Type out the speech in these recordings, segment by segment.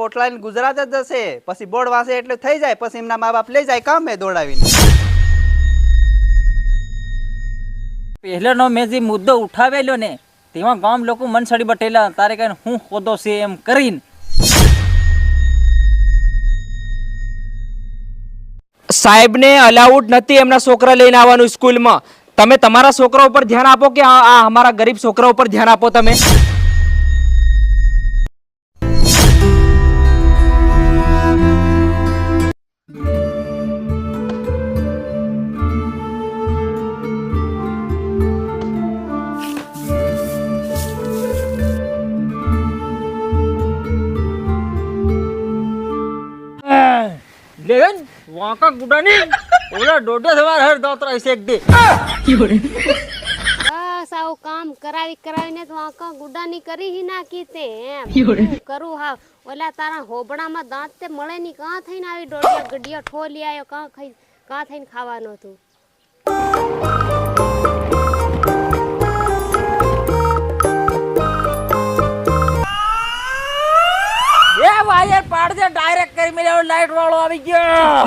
પોટલાઈને ગુજરાત જ જશે પછી બોર્ડ વાંચે એટલે થઈ જાય. પછી એમના મા બાપ લઈ જાય કામે દોડાવીને. પહેલાનો મેં જે મુદ્દો ઉઠાવેલો ને તેમાં ગામ લોકો મન સડી બટેલા તારે કઈ હું હોદો છે એમ કરીને. સાહેબને અલાઉડ નથી એમના છોકરા લઈને આવવાનું સ્કૂલમાં તમે તમારા છોકરા ઉપર ધ્યાન આપો કે આ આ અમારા ગરીબ છોકરા ઉપર ધ્યાન આપો તમે? લેવન વાંકા ગુડાની ઓલા દોઢે સવાર હર દોતરા શેક દે. બસ આવું કામ કરાવી કરાવીને તો આંખા ગુડાની કરી હી નાખી તે એમ. કરું હા ઓલા તારા હોબળામાં દાંત તે મળે ની? કાં થઈને આવી ડોડિયા ગડિયા ઠોલી આવ્યો કાં ખાઈ કાં થઈને ખાવાનો તું વાયર ડાયરેક્ટ કરી મેલે લાઈટ વાળો આવી ગયો.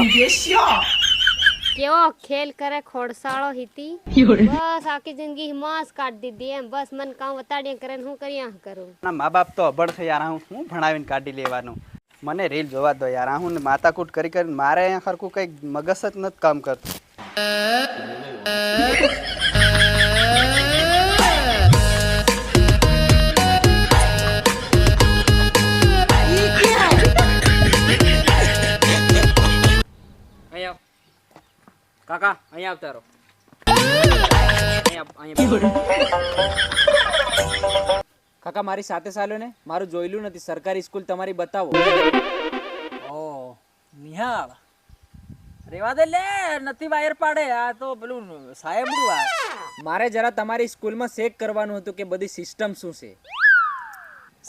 કેવો ખેલ કરે ખોડસાળો હિતી? બસ આખી જિંદગી હિમાસ કાઢ દીધી એમ. બસ મન કામ વતાડીએ કરે હું કરી આ કરું? ના મા બાપ તો અભણ છે યાર. હું હું ભણાવીને કાઢી લેવાનું? મને રીલ જોવા દો યાર. હું ને માથાકૂટ કરી કરીને મારે અહીંયા ખરખું કંઈક મગજ જ નથી કામ કરતું. કાકા અહીંયા આવતા રહો કાકા મારી સાથે ચાલો ને. મારું જોયેલું નથી. સરકારી સ્કૂલ તમારી બતાવો. ઓ નિહાળ. રેવા દે લે નથી વાયર પાડે. આ તો પેલું સાહેબ મારે જરા તમારી સ્કૂલમાં ચેક કરવાનું હતું કે બધી સિસ્ટમ શું છે.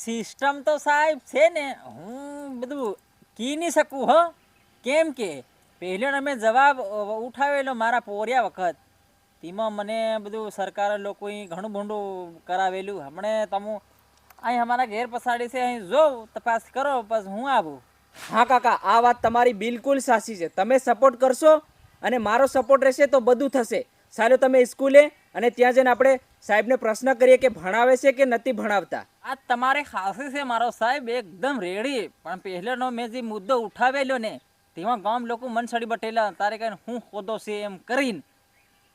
સિસ્ટમ તો સાહેબ છે ને. હું બધું કી નહીં શકું હો. કેમ કે પહેલો અમે જવાબ ઉઠાવેલો મારા પોર્યા વખત. તેમાં મને બધું સરકાર લોકોએ ઘણું ભૂંડું કરાવેલું. હમણે તમે અહીં અમારા ઘેર પસાડી છે અહીં જો તપાસ કરો બસ હું આવું. હા કાકા આ વાત તમારી બિલકુલ સાચી છે. તમે સપોર્ટ કરશો અને મારો સપોર્ટ રહેશે તો બધું થશે. ચાલો તમે સ્કૂલે અને ત્યાં જઈને આપણે સાહેબને પ્રશ્ન કરીએ કે ભણાવે છે કે નથી ભણાવતા? આ તમારે ખાસી છે મારો સાહેબ એકદમ રેડી. પણ પહેલાનો મેં જે મુદ્દો ઉઠાવેલો ને તેમાં ગામ લોકો મન સડી બટેલા તારે કઈ હું હોદો છે એમ કરીને.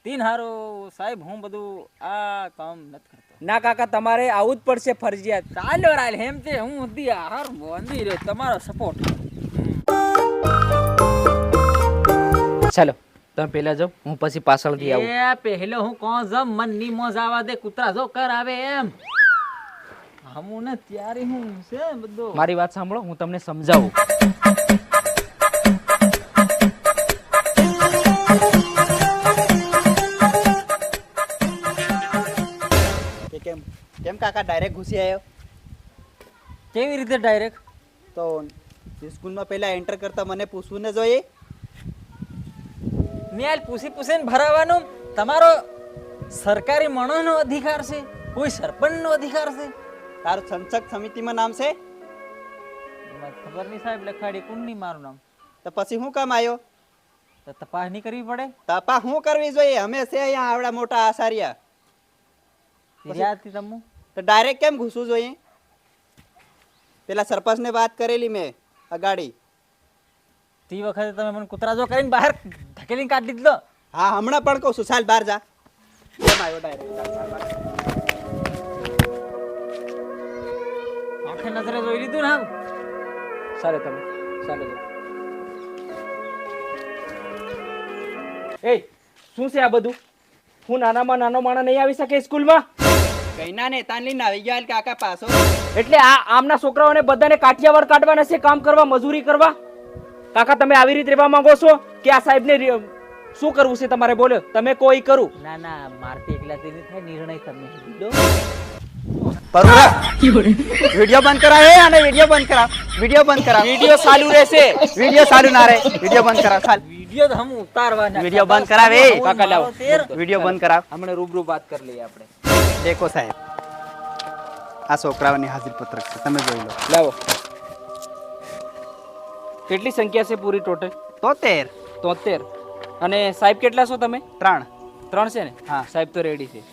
તીન હારું સાહેબ હું બધું આ કામ નથી કરતો. ના કાકા તમારે આવું જ પડશે ફરજિયાત. ચાલો રાયલ હેમ તે હું હતી હાર બોંધી રહ્યો તમારો સપોર્ટ ચાલો તમે પહેલા જાઓ હું પછી પાછળથી આવું. એ પહેલો હું કોણ જમ મનની મોજ આવા દે કૂતરા જો કર આવે એમ. હમું ને ત્યારે હું છે બધું. મારી વાત સાંભળો હું તમને સમજાવું. કાકા ડાયરેક્ટ ઘૂસી આવ્યો કેવી રીતે ડાયરેક્ટ તો સ્કૂલમાં પહેલા એન્ટર કરતા મને પૂછવું ને જોઈએ. ન્યાલ પૂછી પૂછીને ભરાવાનું. તમારો સરકારી મણોનો અધિકાર છે? કોઈ સરપંચનો અધિકાર છે? તારું સંસદ સમિતિમાં નામ છે? ખબર નહીં સાહેબ લખાડી કોણ નહીં મારું નામ. તો પછી શું કામ આવ્યો તો તપાસ નહીં કરવી પડે? તપાસ હું કરવી જોઈએ? અમે છે અહીંયા આવડા મોટા આસારિયા ફરિયાદથી તમુ તો ડાયરેક્ટ કેમ ઘૂસવું જોઈએ? પેલા સરપંચને વાત કરેલી મેં અગાડી. તે વખતે તમે મને કૂતરા જો કરીને બહાર ધકેલીને કાઢી દીધો. હા હમણાં પણ કહું છું ચાલ બહાર જા. કેમ આવ્યો ડાયરેક્ટ આંખે નજરે જોઈ લીધું ને ચાલો તમે ચાલો જાઓ. એ શું છે આ બધું? હું નાનામાં નાનો માણસ નહીં આવી શકે સ્કૂલમાં? કઈના ને તાન લઈને આવી ગયા કાકા પાછો એટલે આ આમના છોકરાઓને બધાને કાઠિયાવાડ કાઢવાના છે કામ કરવા મજૂરી કરવા? કાકા તમે આવી રીતે રહેવા માંગો છો કે આ સાહેબને શું કરવું છે તમારે? બોલો તમે કોઈ કરું? ના ના મારતી એકલાથી નહીં થાય નિર્ણય તમે લીધો. વિડિયો બંધ કરાવ હે અને વિડિયો બંધ કરાવ વિડિયો બંધ કરાવ. વીડિયો ચાલુ રહેશે. વિડિયો ચાલુ ના રહે વિડિયો બંધ કરાવ ચાલ. વીડિયો તો હમ ઉતારવાના વીડિયો બંધ કરાવે. કાકા લાવો. વિડિયો બંધ કરાવ. હમણાં રૂબરૂ વાત કરી લઈએ આપણે. દેખો સાહેબ. આ છોકરાઓની હાજરી પત્રક છે. તમે જોઈ લો. લાવો. કેટલી સંખ્યા છે પૂરી ટોટલ તોતેર. તોતેર. અને સાહેબ કેટલા છો તમે? ત્રણ. ત્રણ છે ને? હા. સાહેબ તો રેડી છે.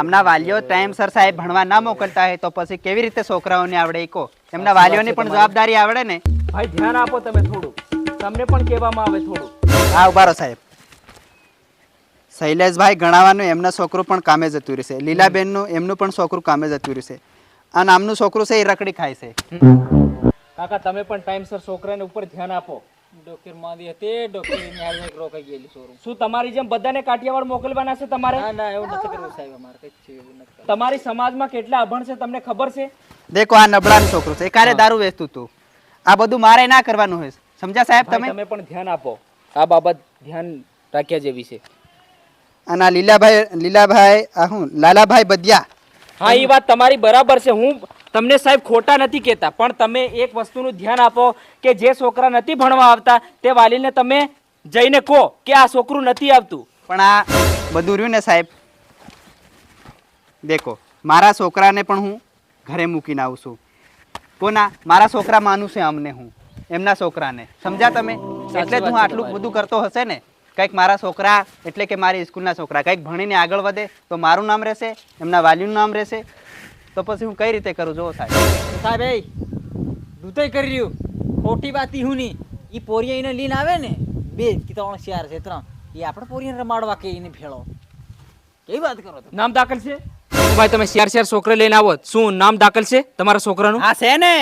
આમના વાલીઓ ટાઈમસર સાહેબ ભણવા ના મોકલતા હોય તો પછી કેવી રીતે છોકરાઓને આવડે એકો? એમના વાલીઓની પણ જવાબદારી આવડે ને? ભાઈ ધ્યાન આપો તમે થોડું. તમને પણ કહેવામાં આવે થોડું. હા ઉભારો સાહેબ. શૈલેષભાઈ ગણાવાનું એમના છોકરું પણ કામે જતું રહેશે. લીલાબેનનું એમનું પણ છોકરું કામે જતું રહેશે. અને આમનું છોકરું છે એ રકડી ખાય છે. કાકા તમે પણ ટાઈમસર છોકરાને ઉપર ધ્યાન આપો. ડોક્ટર માંદી હતી ડોક્ટરની હાલ રોકાઈ ગયેલી સોરું શું તમારી જેમ બધાને કાઠિયાવાડ મોકલવાના છે તમારે? ના ના એવું નથી કરવું સાહેબ અમારે કઈ છે એવું નથી તમારી સમાજમાં કેટલા અભણ છે તમને ખબર છે? દેખો આ નબળાનું છોકરું છે. એ કારે દારૂ વેચતું હતું. આ બધું મારે ના કરવાનું હોય. સમજ્યા સાહેબ તમે? તમે પણ ધ્યાન આપો. આ બાબત ધ્યાન રાખ્યા જેવી છે. અને આ લીલાભાઈ લીલાભાઈ આ હું લાલાભાઈ બદિયા હા એ વાત તમારી બરાબર છે. હું તમને સાહેબ ખોટા નથી કહેતા પણ તમે એક વસ્તુનું ધ્યાન આપો કે જે છોકરા નથી ભણવા આવતા તે વાલીને તમે જઈને કહો કે આ છોકરું નથી આવતું. પણ આ બધું રહ્યું ને સાહેબ દેખો મારા છોકરાને પણ હું ઘરે મૂકીને આવું છું. કોના? મારા છોકરા માનું છે અમને હું એમના છોકરાને. સમજ્યા તમે? એટલે જ હું આટલું બધું કરતો હશે ને? કંઈક મારા છોકરા એટલે કે મારી સ્કૂલના છોકરા. કંઈક ભણીને આગળ વધે તો મારું નામ રહેશે એમના વાલીનું નામ રહેશે. તો પછી હું કઈ રીતે કરું? જોવો સાહેબ. સાહેબ એ કરી રહ્યું. ખોટી વાત હું નહીં એ પોરિયા એને લઈને આવે ને બે કે ત્રણ ચાર છે ત્રણ. એ આપણે પોરિયાને રમાડવા કે એને ભેળો. કેવી વાત કરો નામ દાખલ છે? ભાઈ તમે ચાર ચાર છોકરા લઈને આવો. શું નામ દાખલ છે તમારા છોકરાનું? હા છે ને.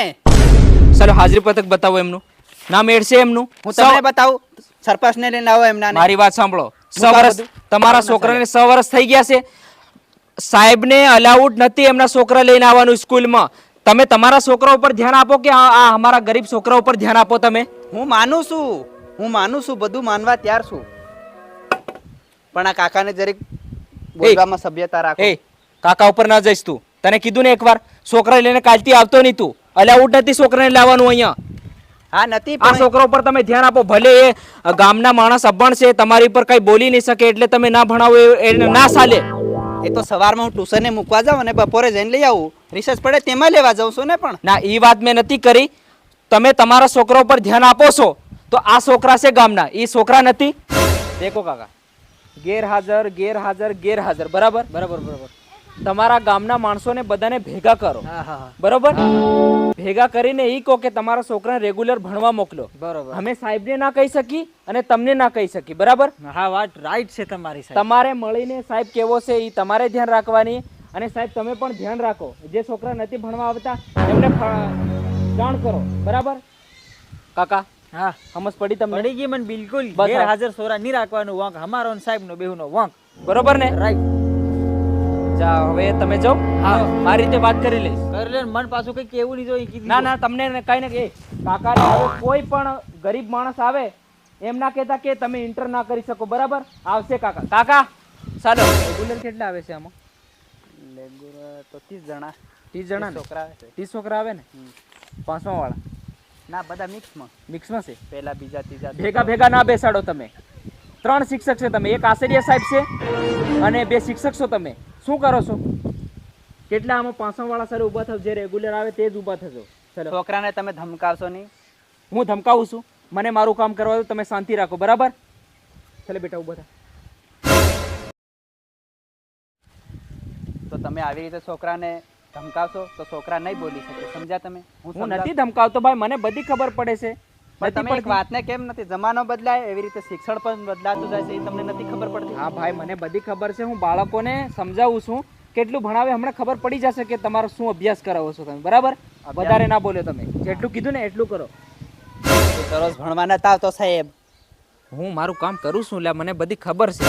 ચાલો હાજરી પતક બતાવો એમનું. નામ એડ છે એમનું? હું તમને બતાવું. સરપંચને લઈને આવો એમના મારી વાત સાંભળો. તમારા છોકરાને સ વર્ષ થઈ ગયા છે. સાહેબને અલાઉડ નથી એમના છોકરા લઈને આવવાનું સ્કૂલમાં. તમે તમારા છોકરા ઉપર ધ્યાન આપો કે આ આ અમારા ગરીબ છોકરા ઉપર ધ્યાન આપો તમે? હું માનું છું. હું માનું છું. બધું માનવા તૈયાર છું. પણ આ કાકાને જરીક બોલવામાં સભ્યતા રાખો. એ કાકા ઉપર ના જઈશ તું. તને કીધું ને એકવાર છોકરા લઈને કાલથી આવતો નહીં તું. અલાઉડ નથી છોકરાને લાવવાનું અહીંયા. હા નથી આ છોકરા ઉપર તમે ધ્યાન આપો ભલે એ ગામના માણસ અભણ છે તમારી ઉપર કઈ બોલી નહીં શકે એટલે તમે ના ભણાવો એને ના ચાલે એ તો સવારમાં હું ટ્યુશને મૂકવા જાઉં અને બપોરે જઈને લઈ આવું. રિસર્ચ પડે તેમાં લેવા જાઉં છું ને પણ. ના એ વાત મેં નથી કરી. તમે તમારા છોકરા ઉપર ધ્યાન આપો છો તો આ છોકરા છે ગામના. એ છોકરા નથી. દેખો કાકા. ગેરહાજર ગેરહાજર ગેરહાજર. બરાબર? બરાબર બરાબર. તમારા ગામના માણસોને બધાને ભેગા કરો. બરોબર? ભેગા કરીને એ કહો કે તમારા છોકરાને રેગ્યુલર ભણવા મોકલો. બરોબર. અમે સાહેબને ના કહી શકી અને તમને ના કહી શકી બરાબર? હા વાત રાઈટ છે તમારી તમારે મળીને સાહેબ કેવો છે એ તમારે ધ્યાન રાખવાની. અને સાહેબ તમે પણ ધ્યાન રાખો. જે છોકરા નથી ભણવા આવતા એમને જાણ કરો. બરાબર? કાકા હા. સમજ પડી તમને? પડી ગઈ મને બિલકુલ. હાજર સોરા નહીં રાખવાનું. વાંક અમારો સાહેબ નો બેહુ નો વાંક. બરોબર ને? રાઈટ જા હવે તમે જાઓ. હા. મારી રીતે વાત કરી લઈશ. કરી લે મન પાછું કઈ કેવું નહીં જોઈએ કીધું ના ના તમને ને કઈ ને કાકા હવે કોઈ પણ ગરીબ માણસ આવે એમ ના કહેતા કે તમે ઇન્ટર ના કરી શકો બરાબર? આવશે કાકા. કાકા ચાલો રેગ્યુલર કેટલા આવે છે આમાં? તો ત્રીસ જણા. ત્રીસ જણા છોકરા આવે છે. ત્રીસ છોકરા આવે ને? પાંચમા વાળા ના બધા મિક્સમાં મિક્સમાં છે? પહેલા બીજા ત્રીજા ભેગા ભેગા ના બેસાડો તમે. ત્રણ શિક્ષક છે તમે. એક આચાર્ય સાહેબ છે અને બે શિક્ષક છો તમે. શું કરો છો? કેટલા આમાં પાંચસો વાળા સર ઊભા થાવ? જે રેગ્યુલર આવે તે જ ઊભા થજો. ચલો. છોકરાને તમે ધમકાવશો નહીં? હું ધમકાવું છું. મને મારું કામ કરવા દો તમે શાંતિ રાખો બરાબર? ચાલો બેટા ઊભા થા. તો તમે આવી રીતે છોકરાને ધમકાવશો? તો છોકરા નહીં બોલી શકે સમજ્યા તમે? હું. નથી ધમકાવતો ભાઈ મને બધી ખબર પડે છે. તમે એક. વાતને કેમ નથી? જમાનો બદલાય એવી રીતે શિક્ષણ પણ બદલાતું જાય છે એ તમને નથી ખબર પડતી? હા ભાઈ મને બધી ખબર છે. હું બાળકોને સમજાવું છું. કેટલું ભણાવે હમણાં ખબર પડી જશે કે તમારો શું અભ્યાસ કરાવો છો તમે. બરાબર? વધારે ના બોલ્યો તમે. જેટલું કીધું ને એટલું કરો. એ તો રોજ ભણવા નતા આવતો સાહેબ. હું મારું કામ કરું છું એટલે મને બધી ખબર છે.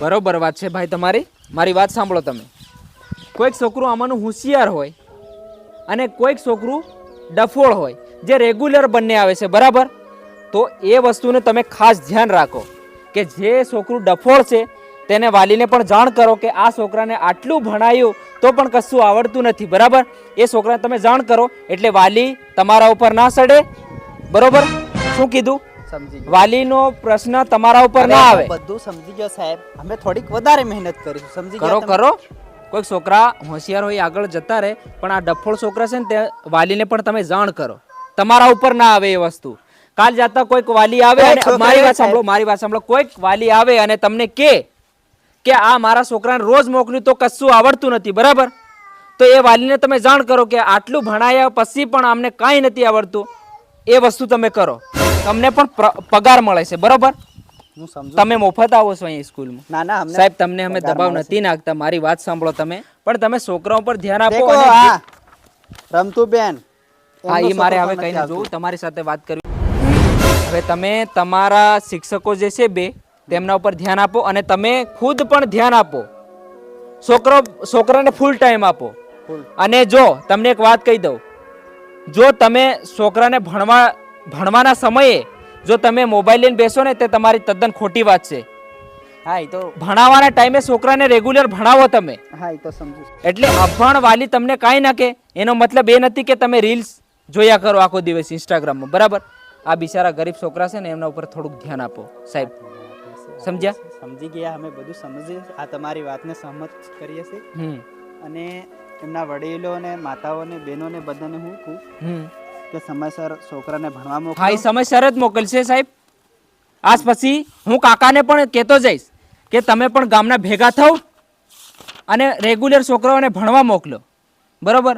બરોબર વાત છે ભાઈ તમારી. મારી વાત સાંભળો તમે. કોઈક છોકરું આમાંનું હોશિયાર હોય અને કોઈક છોકરું ડફોળ હોય જે રેગ્યુલર બંને આવે છે બરાબર? તો એ વસ્તુને તમે ખાસ ધ્યાન રાખો કે જે છોકરું ડફોળ છે તેને વાલીને પણ જાણ કરો કે આ છોકરાને આટલું ભણાયું તો પણ કશું આવડતું નથી બરાબર? એ છોકરાને તમે જાણ કરો એટલે વાલી તમારા ઉપર ના સડે બરોબર? શું કીધું? સમજી વાલીનો પ્રશ્ન તમારા ઉપર ના આવે. બધું સમજી ગયો સાહેબ. અમે થોડીક વધારે મહેનત કરીશું. સમજી કરો કરો. કોઈક છોકરા હોશિયાર હોય આગળ જતા રહે પણ આ ડફોળ છોકરા છે ને તે વાલીને પણ તમે જાણ કરો. તમારા ઉપર ના આવે એ વસ્તુ. કાલ જાતા કોઈક વાલી આવે અને મારી વાત સાંભળો મારી વાત સાંભળો. કોઈક વાલી આવે અને તમને કે કે આ મારા છોકરાને રોજ મોકલ્યું તો કશું આવડતું નથી બરાબર? તો એ વાલીને તમે જાણ કરો કે આટલું ભણાયા પછી પણ અમને કાંઈ નથી આવડતું. એ વસ્તુ તમે કરો. તમને પણ પગાર મળે છે બરાબર? તમે મફત આવો છો અહીંયા સ્કૂલમાં. ના ના સાહેબ તમને અમે દબાવ નથી નાખતા મારી વાત સાંભળો તમે. પણ તમે છોકરાઓ પર ધ્યાન આપો રમતુબેન હા એ મારે હવે કઈ જોવું તમારી સાથે વાત કરવી. હવે તમે તમારા શિક્ષકો જે છે બે તેમના ઉપર ધ્યાન આપો અને તમે ખુદ પણ ધ્યાન આપો. છોકરો છોકરાને ફૂલ ટાઈમ આપો. અને જો તમને એક વાત કહી દઉં. જો તમે છોકરાને ભણવા ભણવાના સમયે જો તમે મોબાઈલ લઈને બેસો ને તે તમારી તદ્દન ખોટી વાત છે. હા એ તો ભણાવવાના ટાઈમે છોકરાને રેગ્યુલર ભણાવો તમે. હા એ તો સમજુ એટલે અભણ વાલી તમને કાંઈ ના કે એનો મતલબ એ નથી કે તમે રીલ્સ જોયા કરો આખો દિવસ ઇન્સ્ટાગ્રામમાં બરાબર? આ બિચારા ગરીબ છોકરા છે ને એમના ઉપર થોડુંક ધ્યાન આપો સાહેબ. સમજ્યા? સમજી ગયા અમે બધું સમજીએ. આ તમારી વાતને સહમત કરીએ છીએ. અને એમના વડીલો અને માતાઓને બહેનોને બધાને હું કહું. હમ. કે સમયસર છોકરાને ભણવા મોકલો. હા સમયસર જ મોકલશે સાહેબ. આજ પછી હું કાકાને પણ કહેતો જઈશ કે તમે પણ ગામના ભેગા થાવ અને રેગ્યુલર છોકરાઓને ભણવા મોકલો. બરોબર?